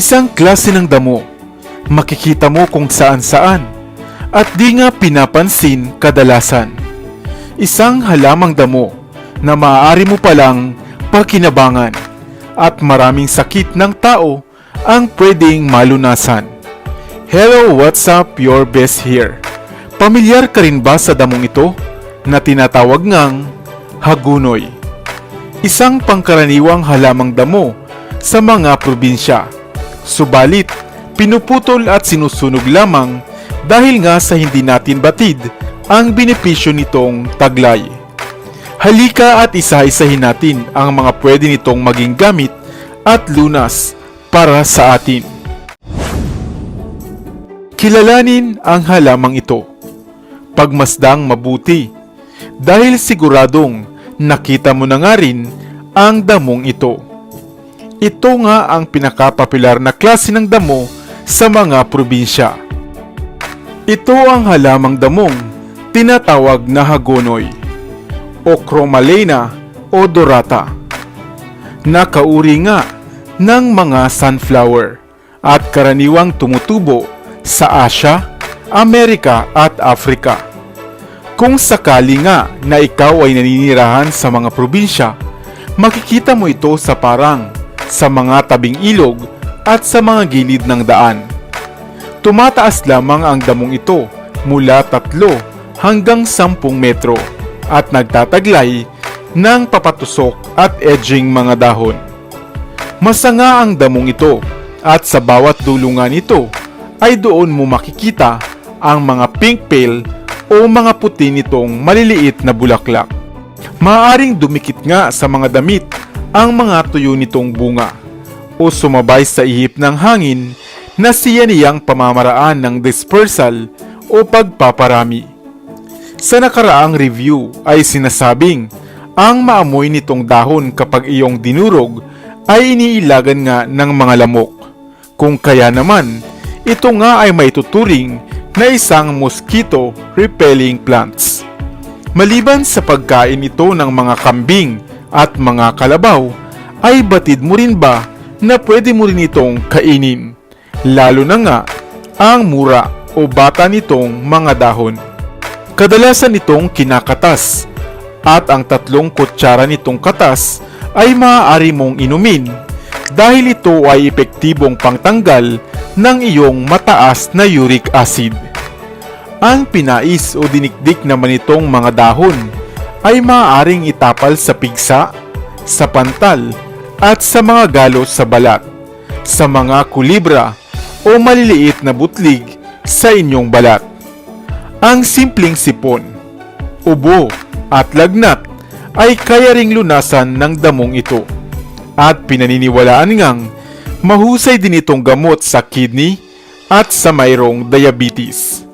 Isang klase ng damo, makikita mo kung saan saan, at di nga pinapansin kadalasan. Isang halamang damo na maaari mo palang pakinabangan at maraming sakit ng tao ang pwedeng malunasan. Hello, what's up? Your best here. Pamilyar ka rin ba sa damong ito na tinatawag ngang hagunoy? Isang pangkaraniwang halamang damo sa mga probinsya. Subalit, pinuputol at sinusunog lamang dahil nga sa hindi natin batid ang benepisyo nitong taglay. Halika at isa-isahin natin ang mga pwede nitong maging gamit at lunas para sa atin. Kilalanin ang halamang ito. Pagmasdang mabuti dahil siguradong nakita mo na nga rin ang damong ito. Ito nga ang pinakapopular na klase ng damo sa mga probinsya. Ito ang halamang damong tinatawag na hagonoy o chromalena o dorata. Nakauri nga ng mga sunflower at karaniwang tumutubo sa Asia, Amerika at Afrika. Kung sakali nga na ikaw ay naninirahan sa mga probinsya, makikita mo ito sa parang, sa mga tabing ilog at sa mga gilid ng daan. Tumataas lamang ang damong ito mula 3 hanggang 10 metro at nagtataglay ng papatusok at edging mga dahon. Masanga ang damong ito at sa bawat dulungan nito ay doon mo makikita ang mga pink pale o mga puti nitong maliliit na bulaklak. Maaring dumikit nga sa mga damit ang mga tuyo nitong bunga o sumabay sa ihip ng hangin na siya niyang pamamaraan ng dispersal o pagpaparami. Sa nakaraang review ay sinasabing ang maamoy nitong dahon kapag iyong dinurog ay iniilagan nga ng mga lamok. Kung kaya naman, ito nga ay may tuturing na isang mosquito repelling plants. Maliban sa pagkain ito ng mga kambing at mga kalabaw, ay batid mo rin ba na pwede mo rin itong kainin? Lalo na nga ang mura o bata nitong mga dahon. Kadalasan itong kinakatas at ang tatlong kutsara nitong katas ay maaari mong inumin dahil ito ay epektibong pangtanggal ng iyong mataas na uric acid. Ang pinais o dinikdik naman itong mga dahon ay maaaring itapal sa pigsa, sa pantal, at sa mga galos sa balat, sa mga kulibra o maliliit na butlig sa inyong balat. Ang simpleng sipon, ubo at lagnat ay kaya ring lunasan ng damong ito at pinaniniwalaan ngang mahusay din itong gamot sa kidney at sa mayroong diabetes.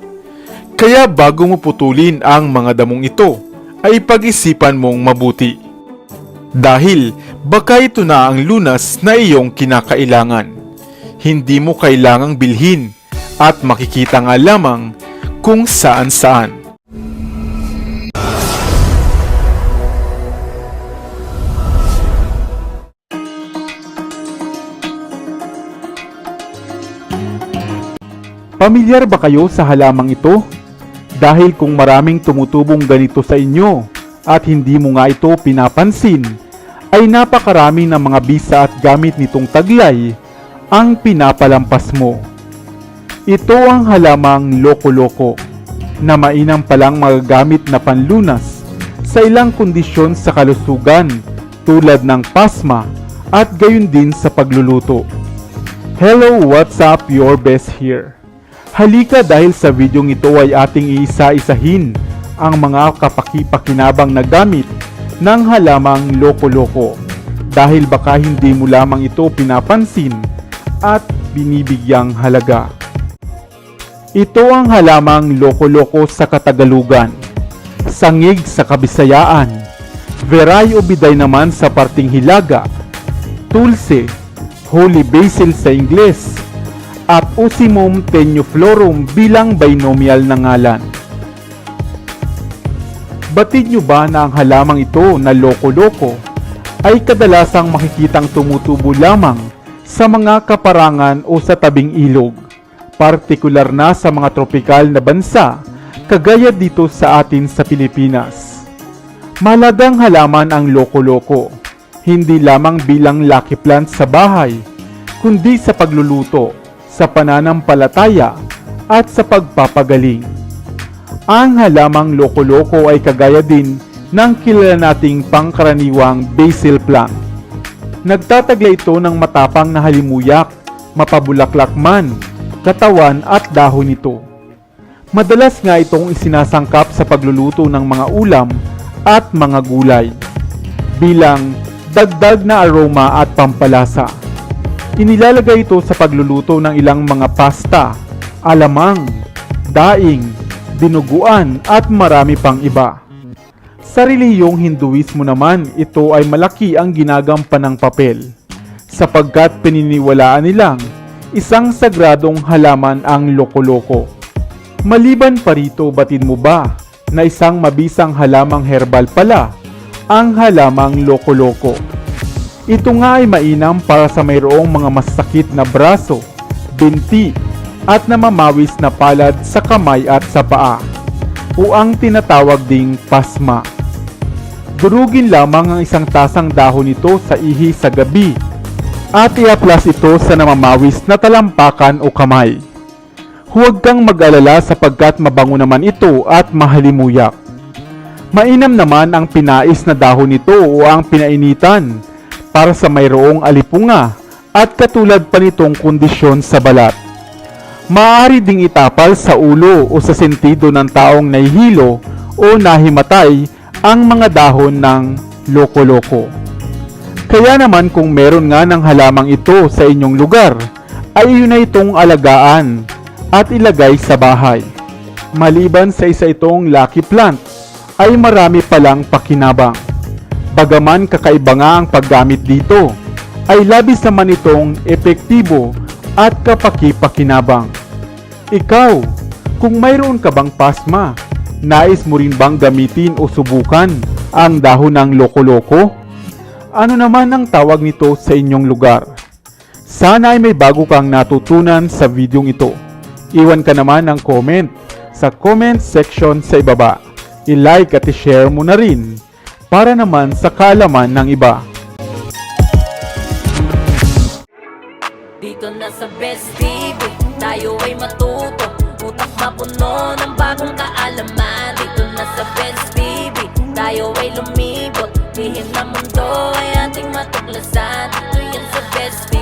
Kaya bago mo putulin ang mga damong ito, ay pag-isipan mong mabuti. Dahil baka ito na ang lunas na iyong kinakailangan. Hindi mo kailangang bilhin at makikita nga lamang kung saan saan. Pamilyar ba kayo sa halamang ito? Dahil kung maraming tumutubong ganito sa inyo at hindi mo nga ito pinapansin, ay napakarami ng mga bisa at gamit nitong taglay ang pinapalampas mo. Ito ang halamang loko-loko na mainam palang magagamit na panlunas sa ilang kondisyon sa kalusugan tulad ng pasma at gayon din sa pagluluto. Hello, what's up? Your best here. Halika dahil sa videong ito ay ating iisa-isahin ang mga kapakipakinabang na gamit ng halamang loko-loko. Dahil baka hindi mo lamang ito pinapansin at binibigyang halaga. Ito ang halamang loko-loko sa Katagalugan, sangig sa Kabisayaan, veray o biday naman sa parting Hilaga, tulse, holy basil sa Ingles, at Usimum tenuiflorum bilang binomial na ngalan. Batid nyo ba na ang halamang ito na loko-loko ay kadalasang makikitang tumutubo lamang sa mga kaparangan o sa tabing ilog, partikular na sa mga tropikal na bansa, kagaya dito sa atin sa Pilipinas. Malagang halaman ang loko-loko, hindi lamang bilang lucky plant sa bahay, kundi sa pagluluto, sa pananampalataya, at sa pagpapagaling. Ang halamang loko-loko ay kagaya din ng kilala nating pangkaraniwang basil plant. Nagtatagla ito ng matapang na halimuyak, mapabulaklak man, katawan at dahon nito. Madalas nga itong isinasangkap sa pagluluto ng mga ulam at mga gulay bilang dagdag na aroma at pampalasa. Inilalagay ito sa pagluluto ng ilang mga pasta, alamang, daing, dinuguan at marami pang iba. Sa reliyong Hinduismo naman, ito ay malaki ang ginagampan ng papel sapagkat pininiwalaan nilang isang sagradong halaman ang loko-loko. Maliban pa rito, batid mo ba na isang mabisang halamang herbal pala ang halamang loko-loko? Ito nga ay mainam para sa mayroong mga masakit na braso, binti, at namamawis na palad sa kamay at sa paa o ang tinatawag ding pasma. Durugin lamang ang isang tasang dahon nito sa ihi sa gabi at iaplas ito sa namamawis na talampakan o kamay. Huwag kang mag-alala sapagkat mabango naman ito at mahalimuyak. Mainam naman ang pinais na dahon nito o ang pinainitan para sa mayroong alipunga at katulad pa nitong kondisyon sa balat. Maaari ding itapal sa ulo o sa sentido ng taong nahihilo o nahimatay ang mga dahon ng loko-loko. Kaya naman kung meron nga ng halamang ito sa inyong lugar, ay yun na itong alagaan at ilagay sa bahay. Maliban sa isa itong lucky plant, ay marami palang pakinabang. Bagaman kakaiba nga ang paggamit dito, ay labis naman itong epektibo at kapaki-pakinabang. Ikaw, kung mayroon ka bang pasma, nais mo rin bang gamitin o subukan ang dahon ng loko-loko? Ano naman ang tawag nito sa inyong lugar? Sana ay may bago kang natutunan sa videong ito. Iwan ka naman ng comment sa comment section sa ibaba. I-like at i-share mo na rin para naman sa kaalaman ng iba. Dito na sa Best TV, tayo ay matuto. Utak mapuno ng bagong kaalaman. Dito na sa Best TV, tayo ay lumibot. Lihim na mundo ay ating matuklasan. Dito yan sa Best TV